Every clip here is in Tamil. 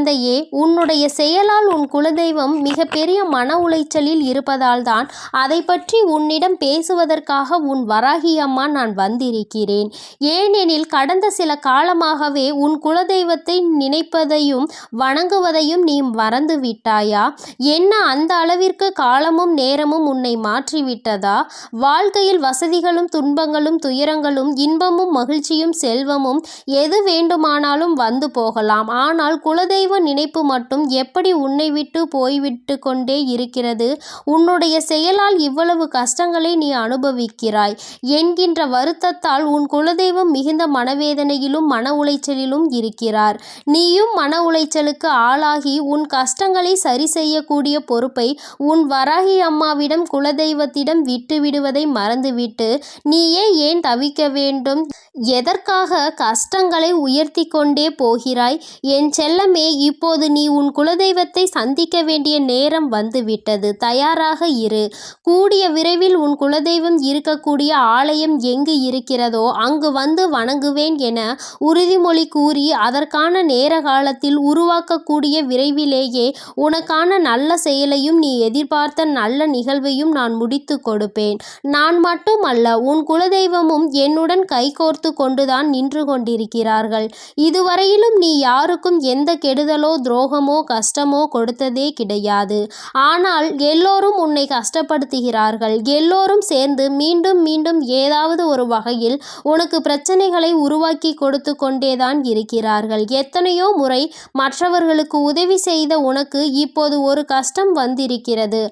குழந்தையே உன்னுடைய செயலால் உன் குலதெய்வம் மிகப்பெரிய மன உளைச்சலில் இருப்பதால்தான் அதை பற்றி உன்னிடம் பேசுவதற்காக உன் வராகி அம்மா நான் வந்திருக்கிறேன். ஏனெனில் கடந்த சில காலமாகவே உன் குலதெய்வத்தை நினைப்பதையும் வணங்குவதையும் நீ மறந்து விட்டாயா? என்ன அந்த அளவிற்கு காலமும் நேரமும் உன்னை மாற்றிவிட்டதா? வாழ்க்கையில் வசதிகளும் துன்பங்களும் துயரங்களும் இன்பமும் மகிழ்ச்சியும் செல்வமும் எது வேண்டுமானாலும் வந்து போகலாம். ஆனால் குலதெய்வ நினைப்பு மட்டும் எப்படி உன்னை விட்டு போய்விட்டு கொண்டே இருக்கிறது? உன்னுடைய செயலால் இவ்வளவு கஷ்டங்களை நீ அனுபவிக்கிறாய். என்கின்ற வருத்தத்தால் உன் குலதெய்வம் மிகுந்த மனவேதனையிலும் மன உளைச்சலிலும் இருக்கிறார். நீயும் மன உளைச்சலுக்கு ஆளாகி உன் கஷ்டங்களை சரி செய்யக்கூடிய பொறுப்பை உன் வராகி அம்மாவிடம் குலதெய்வத்திடம் விட்டு விடுவதை மறந்துவிட்டு நீயே ஏன் தவிக்க வேண்டும்? எதற்காக கஷ்டங்களை உயர்த்தி கொண்டே போகிறாய்? என் செல்லமே இப்போது நீ உன் குலதெய்வத்தை சந்திக்க வேண்டிய நேரம் வந்துவிட்டது. தயாராக இரு. கூடிய விரைவில் உன் குலதெய்வம் இருக்கக்கூடிய ஆலயம் எங்கு இருக்கிறதோ அங்கு வந்து வணங்குவேன் என உறுதிமொழி கூறி அதற்கான நேர காலத்தில் உருவாக்கக்கூடிய விரைவிலேயே உனக்கான நல்ல செயலையும் நீ எதிர்பார்த்த நல்ல நிகழ்வையும் நான் முடித்து கொடுப்பேன். நான் மட்டுமல்ல உன் குலதெய்வமும் என்னுடன் கைகோர்த்து கொண்டுதான் நின்று கொண்டிருக்கிறார்கள். இதுவரையிலும் நீ யாருக்கும் எந்த கெடுதலோ துரோகமோ கஷ்டமோ கொடுத்ததே கிடையாது. ஆனால் எல்லோரும் உன்னை கஷ்டப்படுத்துகிறார்கள். எல்லோரும் சேர்ந்து மீண்டும் மீண்டும் ஏதாவது ஒரு வகையில் உனக்கு பிரச்சனைகளை உருவாக்கி கொடுத்து கொண்டேதான் இருக்கிறார்கள். எத்தனையோ முறை மற்றவர்களுக்கு உதவி செய்த உனக்கு இப்போது ஒரு கஷ்டம் வந்திருக்கிறது.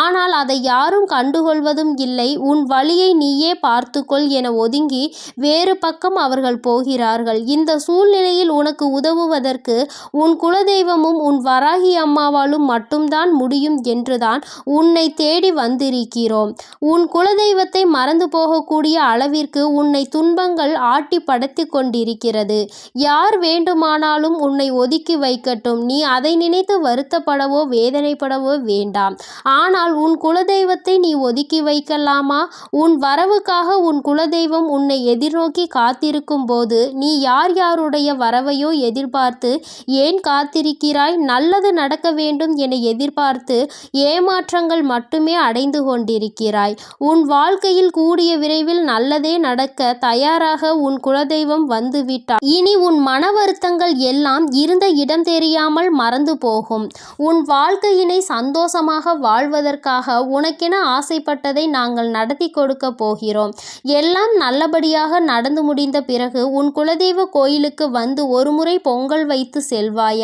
ஆனால் அதை யாரும் கண்டுகொள்வதும் இல்லை. உன் வழியை நீயே பார்த்துக்கொள் என ஒதுங்கி வேறு பக்கம் அவர்கள் போகிறார்கள். இந்த சூழ்நிலையில் உனக்கு உதவுவதற்கு உன் குலதெய்வமும் உன் வராகி அம்மாவாலும் மட்டும்தான் முடியும் என்றுதான் உன்னை தேடி வந்திருக்கிறோம். உன் குலதெய்வத்தை மறந்து போகக்கூடிய அளவிற்கு உன்னை துன்பங்கள் ஆட்டி படுத்தி கொண்டிருக்கிறது. யார் வேண்டுமானாலும் உன்னை ஒதுக்கி வைக்கட்டும். நீ அதை நினைத்து வருத்தப்படவோ வேதனைப்படவோ வேண்டாம். ஆனால் உன் குலதெய்வத்தை நீ ஒதுக்கி வைக்கலாமா? உன் வரவுக்காக உன் குலதெய்வம் உன்னை எதிர்நோக்கி காத்திருக்கும் போது நீ யார் யாருடைய வரவையோ எதிர்பார்த்து ஏன் காத்திருக்கிறாய்? நல்லது நடக்க வேண்டும் என எதிர்பார்த்து ஏமாற்றங்கள் மட்டுமே அடைந்து கொண்டிருக்கிறாய். உன் வாழ்க்கையில் கூடிய விரைவில் நல்லதே நடக்க தயாராக உன் குலதெய்வம் வந்துவிட்டார் இனி உன் மன வருத்தங்கள் எல்லாம் இருந்த இடம் தெரியாமல் மறந்து போகும். உன் வாழ்க்கையினை சந்தோஷமாக வாழ்வதற்காக உனக்கென ஆசைப்பட்டதை நாங்கள் நடத்தி கொடுக்க போகிறோம். எல்லாம் நல்லபடியாக நடந்து முடிந்த பிறகு உன் குலதெய்வ கோயிலுக்கு வந்து ஒருமுறை பொங்கல் வைத்து செல்வாய்.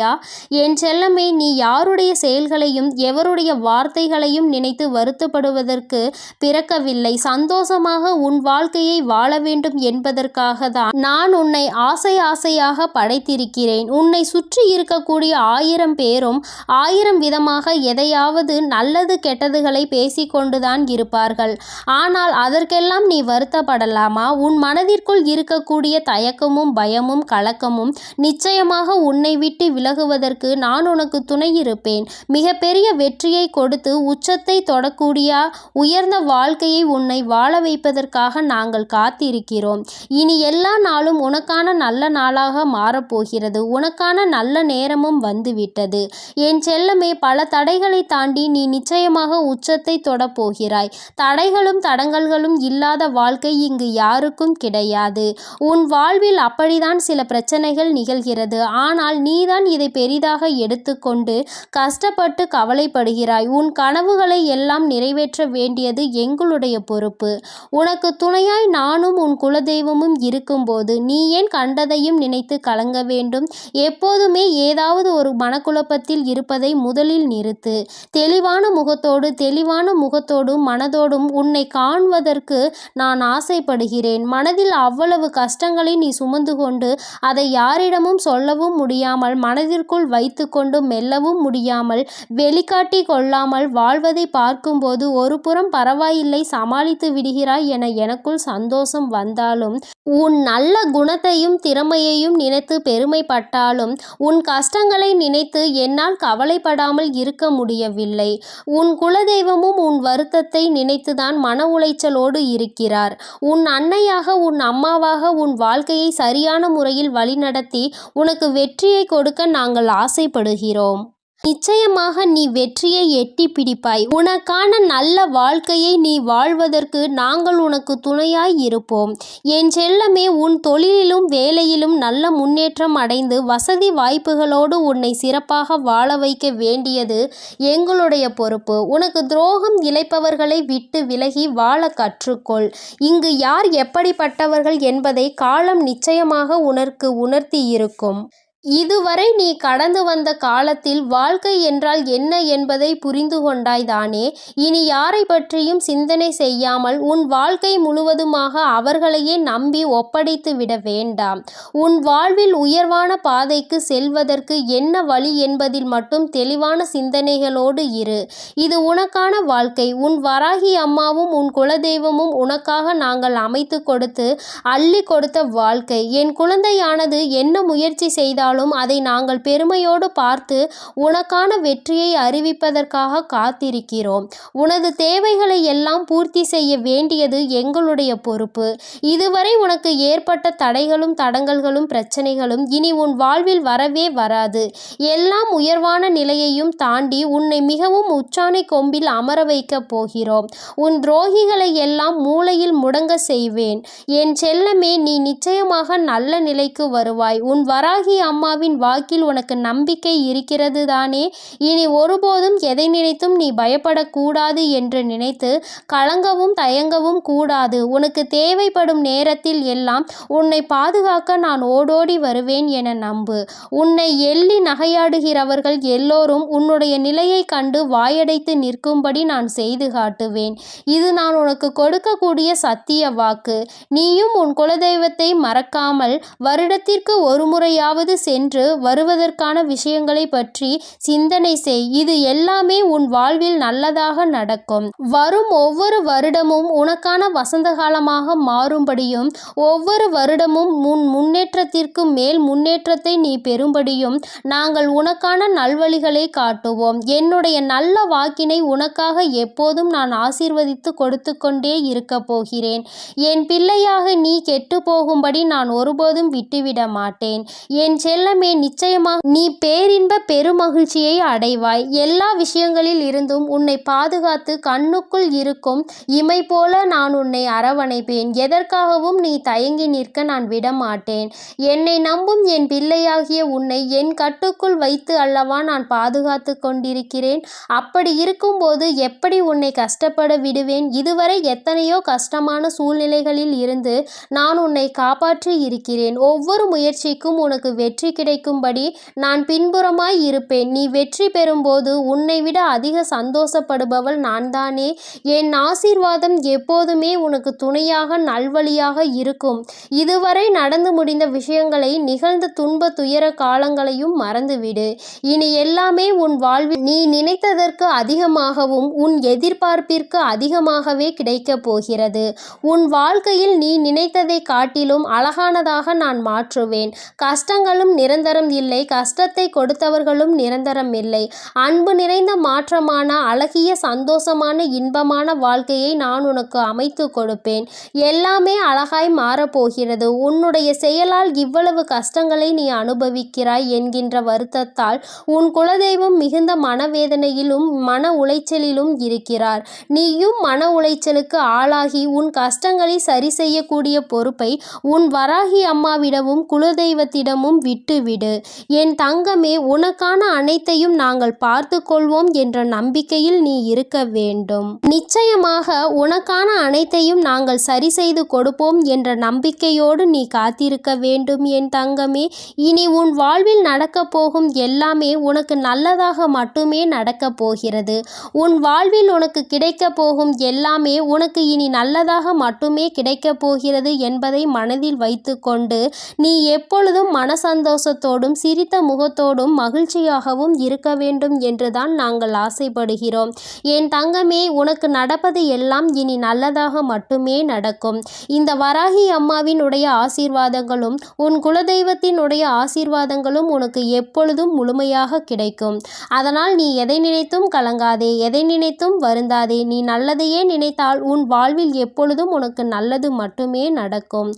என் செல்லமே நீ யாருடைய செயல்களையும் எவருடைய வார்த்தைகளையும் நினைத்து வருத்தப்படுவதற்கு பிறக்கவில்லை. சந்தோஷமாக உன் வாழ்க்கையை வாழ வேண்டும் என்பதற்காக தான் நான் உன்னை ஆசை ஆசையாக படைத்திருக்கிறேன். உன்னை சுற்றி இருக்கக்கூடிய ஆயிரம் பேரும் ஆயிரம் விதமாக எதையாவது நல்லது கெட்டதுகளை பேசிக்கொண்டுதான் இருப்பார்கள். ஆனால் அதற்கெல்லாம் நீ வருத்தப்படலாமா? உன் மனதிற்குள் இருக்கக்கூடிய தயக்கமும் பயமும் கலக்கமும் நிச்சயமாக உன்னை விட்டு விலகுவதற்கு நான் உனக்கு துணை இருப்பேன். மிகப்பெரிய வெற்றியை கொடுத்து உச்சத்தை தொடக்கூடிய உயர்ந்த வாழ்க்கையை உன்னை வாழ வைப்பதற்காக நாங்கள் காத்திருக்கிறோம். இனி எல்லா நாளும் உனக்கான நல்ல நாளாக மாறப்போகிறது. உனக்கான நல்ல நேரமும் வந்துவிட்டது. என் செல்லமே பல தடைகளை தாண்டி நீ நிச்சயமாக உச்சத்தை தொடப்போகிறாய். தடைகளும் தடங்கல்களும் இல்லாத வாழ்க்கை இங்கு யாருக்கும் கிடையாது. உன் வாழ்வில் அப்படிதான் சில பிரச்சனைகள் நிகழ்கிறது. ஆனால் நீதான் இதை பெரிதாக எடுத்துக்கொண்டு கஷ்டப்பட்டு கவலைப்படுகிறாய். உன் கனவுகளை எல்லாம் நிறைவேற்ற வேண்டியது எங்களுடைய பொறுப்பு. உனக்கு துணையாய் நானும் உன் குலதெய்வமும் இருக்கும்போது நீ ஏன் கண்டதையும் நினைத்து கலங்க வேண்டும்? எப்போதுமே ஏதாவது ஒரு மனக்குழப்பத்தில் இருப்பதை முதலில் நிறுத்து. தெளிவான முகத்தோடு தெளிவான முகத்தோடும் மனதோடும் உன்னை காண்பதற்கு நான் ஆசைப்படுகிறேன். மனதில் அவ்வளவு கஷ்டங்களை நீ சுமந்து கொண்டு அதை யாரிடமும் சொல்லவும் முடியாமல் மனதில் மனதிற்குள் வைத்துக்கொண்டு மெல்லவும் முடியாமல் வெளிக்காட்டி கொள்ளாமல் வாழ்வதை பார்க்கும்போது ஒரு புறம் பரவாயில்லை சமாளித்து விடுகிறாய் என எனக்குள் சந்தோஷம் வந்தாலும் உன் நல்ல குணத்தையும் திறமையையும் நினைத்து பெருமைப்பட்டாலும் உன் கஷ்டங்களை நினைத்து என்னால் கவலைப்படாமல் இருக்க முடியவில்லை. உன் குலதெய்வமும் உன் வருத்தத்தை நினைத்துதான் மன உளைச்சலோடு இருக்கிறார். உன் அன்னையாக உன் அம்மாவாக உன் வாழ்க்கையை சரியான முறையில் வழிநடத்தி உனக்கு வெற்றியை கொடுக்க நாங்கள் ஆசைப்படுகிறோம். நிச்சயமாக நீ வெற்றியை எட்டி பிடிப்பாய். உனக்கான நல்ல வாழ்க்கையை நீ வாழ்வதற்கு நாங்கள் உனக்கு துணையாய் இருப்போம். என் செல்லமே உன் தொழிலிலும் வேலையிலும் நல்ல முன்னேற்றம் அடைந்து வசதி வாய்ப்புகளோடு உன்னை சிறப்பாக வாழ வைக்க வேண்டியது எங்களுடைய பொறுப்பு. உனக்கு துரோகம் இழைப்பவர்களை விட்டு விலகி வாழ கற்றுக்கொள். இங்கு யார் எப்படிப்பட்டவர்கள் என்பதை காலம் நிச்சயமாக உனக்கு உணர்த்தி இருக்கும். இதுவரை நீ கடந்து வந்த காலத்தில் வாழ்க்கை என்றால் என்ன என்பதை புரிந்து கொண்டாய்தானே இனி யாரை பற்றியும் சிந்தனை செய்யாமல் உன் வாழ்க்கை முழுவதுமாக அவர்களையே நம்பி ஒப்படைத்து விட வேண்டாம். உன் வாழ்வில் உயர்வான பாதைக்கு செல்வதற்கு என்ன வழி என்பதில் மட்டும் தெளிவான சிந்தனைகளோடு இரு. இது உனக்கான வாழ்க்கை. உன் வராகி அம்மாவும் உன் குலதெய்வமும் உனக்காக நாங்கள் அமைத்து கொடுத்து அள்ளி கொடுத்த வாழ்க்கை. என் குழந்தையானது என்ன முயற்சி செய்தாலும் அதை நாங்கள் பெருமையோடு பார்த்து உனக்கான வெற்றியை அறிவிப்பதற்காக காத்திருக்கிறோம். உனது தேவைகளை எல்லாம் பூர்த்தி செய்ய வேண்டியது எங்களுடைய பொறுப்பு. இதுவரை உனக்கு ஏற்பட்ட தடைகளும் தடங்கல்களும் பிரச்சனைகளும் இனி உன் வாழ்வில் வரவே வராது. எல்லாம் உயர்வான நிலையையும் தாண்டி உன்னை மிகவும் உச்சானை கொம்பில் அமர வைக்கப் போகிறோம். உன் துரோகிகளை எல்லாம் மூளையில் முடங்க செய்வேன். என் செல்லமே நீ நிச்சயமாக நல்ல நிலைக்கு வருவாய். உன் வராகி அம்மா அம்மாவின் வாக்கில் உனக்கு நம்பிக்கை இருக்கிறது தானே இனி ஒருபோதும் எதை நினைத்தும் நீ பயப்படக்கூடாது என்று நினைத்து கலங்கவும் தயங்கவும் கூடாது. உனக்கு தேவைப்படும் நேரத்தில் எல்லாம் உன்னை பாதுகாக்க நான் ஓடோடி வருவேன் என நம்பு. உன்னை எள்ளி நகையாடுகிறவர்கள் எல்லோரும் உன்னுடைய நிலையை கண்டு வாயடைத்து நிற்கும்படி நான் செய்து காட்டுவேன். இது நான் உனக்கு கொடுக்கக்கூடிய சத்திய வாக்கு. நீயும் உன் குலதெய்வத்தை மறக்காமல் வருடத்திற்கு ஒரு முறையாவது சென்று வருவதற்கான விஷயங்களை பற்றி சிந்தனை செய். இது எல்லாமே உன் வாழ்வில் நல்லதாக நடக்கும். வரும் ஒவ்வொரு வருடமும் உனக்கான வசந்த காலமாக மாறும்படியும் ஒவ்வொரு வருடமும் முன் முன்னேற்றத்திற்கு மேல் முன்னேற்றத்தை நீ பெறும்படியும் நாங்கள் உனக்கான நல்வழிகளை காட்டுவோம். என்னுடைய நல்ல வாக்கினை உனக்காக எப்போதும் நான் ஆசீர்வதித்து கொடுத்து கொண்டே இருக்க போகிறேன். என் பிள்ளையாக நீ கெட்டு போகும்படி நான் ஒருபோதும் விட்டுவிட மாட்டேன். என் செல்லமே நிச்சயமாக நீ பேரின்ப பெருமகிழ்ச்சியை அடைவாய். எல்லா விஷயங்களில் இருந்தும் உன்னை பாதுகாத்து கண்ணுக்குள் இருக்கும் இமை போல நான் உன்னை அரவணைப்பேன். எதற்காகவும் நீ தயங்கி நிற்க நான் விடமாட்டேன். என்னை நம்பும் என் பிள்ளையாகிய உன்னை என் கட்டுக்குள் வைத்து அல்லவா நான் பாதுகாத்து கொண்டிருக்கிறேன். அப்படி இருக்கும்போது எப்படி உன்னை கஷ்டப்பட விடுவேன்? இதுவரை எத்தனையோ கஷ்டமான சூழ்நிலைகளில் இருந்து நான் உன்னை காப்பாற்றி இருக்கிறேன். ஒவ்வொரு முயற்சிக்கும் உனக்கு வெற்றி கிடைக்கும்படி நான் பின்புறமாய் இருப்பேன். நீ வெற்றி பெறும்போது உன்னை விட அதிக சந்தோஷப்படுபவள் நான் தானே என் ஆசீர்வாதம் எப்போதுமே உனக்கு துணையாக நல்வழியாக இருக்கும். இதுவரை நடந்து முடிந்த விஷயங்களை நிகழ்ந்த துன்ப துயர காலங்களையும் மறந்துவிடு. இனி எல்லாமே உன் வாழ்வில் நீ நினைத்ததற்கு அதிகமாகவும் உன் எதிர்பார்ப்பிற்கு அதிகமாகவே கிடைக்கப் போகிறது. உன் வாழ்க்கையில் நீ நினைத்ததை காட்டிலும் அழகானதாக நான் மாற்றுவேன். கஷ்டங்களும் நிரந்தரம் இல்லை. கஷ்டத்தை கொடுத்தவர்களும் நிரந்தரம் இல்லை. அன்பு நிறைந்த மாற்றமான அழகிய சந்தோஷமான இன்பமான வாழ்க்கையை நான் உனக்கு அமைத்து கொடுப்பேன். எல்லாமே அழகாய் மாறப்போகிறது. உன்னுடைய செயலால் இவ்வளவு கஷ்டங்களை நீ அனுபவிக்கிறாய் என்கின்ற வருத்தத்தால் உன் குலதெய்வம் மிகுந்த மனவேதனையிலும் மன உளைச்சலிலும் இருக்கிறார். நீயும் மன உளைச்சலுக்கு ஆளாகி உன் கஷ்டங்களை சரி செய்யக்கூடிய பொறுப்பை உன் வராகி அம்மாவிடமும் குலதெய்வத்திடமும் விட்டு விட்டுவிடு. என் தங்கமே உனக்கான அனைத்தையும் நாங்கள் பார்த்து கொள்வோம் என்ற நம்பிக்கையில் நீ இருக்க வேண்டும். நிச்சயமாக உனக்கான அனைத்தையும் நாங்கள் சரி செய்து கொடுப்போம் என்ற நம்பிக்கையோடு நீ காத்திருக்க வேண்டும் என் தங்கமே. இனி உன் வாழ்வில் நடக்கப் போகும் எல்லாமே உனக்கு நல்லதாக மட்டுமே நடக்கப் போகிறது. உன் வாழ்வில் உனக்கு கிடைக்கப் போகும் எல்லாமே உனக்கு இனி நல்லதாக மட்டுமே கிடைக்கப் போகிறது என்பதை மனதில் வைத்துக்கொண்டு நீ எப்பொழுதும் மன சந்தோஷத்தோடும் சிரித்த முகத்தோடும் மகிழ்ச்சியாகவும் இருக்க வேண்டும் என்றுதான் நாங்கள் ஆசைப்படுகிறோம். என் தங்கமே உனக்கு நடப்பது எல்லாம் இனி நல்லதாக மட்டுமே நடக்கும். இந்த வராகி அம்மாவினுடைய ஆசீர்வாதங்களும் உன் குலதெய்வத்தினுடைய ஆசீர்வாதங்களும் உனக்கு எப்பொழுதும் முழுமையாக கிடைக்கும். அதனால் நீ எதை நினைத்தும் கலங்காதே எதை நினைத்தும் வருந்தாதே. நீ நல்லதையே நினைத்தால் உன் வாழ்வில் எப்பொழுதும் உனக்கு நல்லது மட்டுமே நடக்கும்.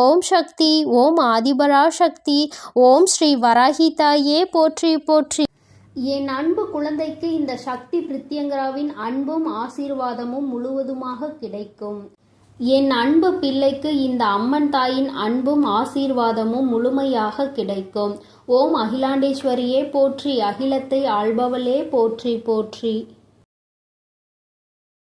ஓம் சக்தி ஓம் ஆதிபரா சக்தி ஓம் ஸ்ரீ வராகி தாயே போற்றி போற்றி. என் அன்பு குழந்தைக்கு இந்த சக்தி பிரித்யங்கராவின் அன்பும் ஆசீர்வாதமும் முழுவதுமாக கிடைக்கும். என் அன்பு பிள்ளைக்கு இந்த அம்மன் தாயின் அன்பும் ஆசீர்வாதமும் முழுமையாக கிடைக்கும். ஓம் அகிலாண்டேஸ்வரியே போற்றி. அகிலத்தை ஆள்பவளே போற்றி போற்றி.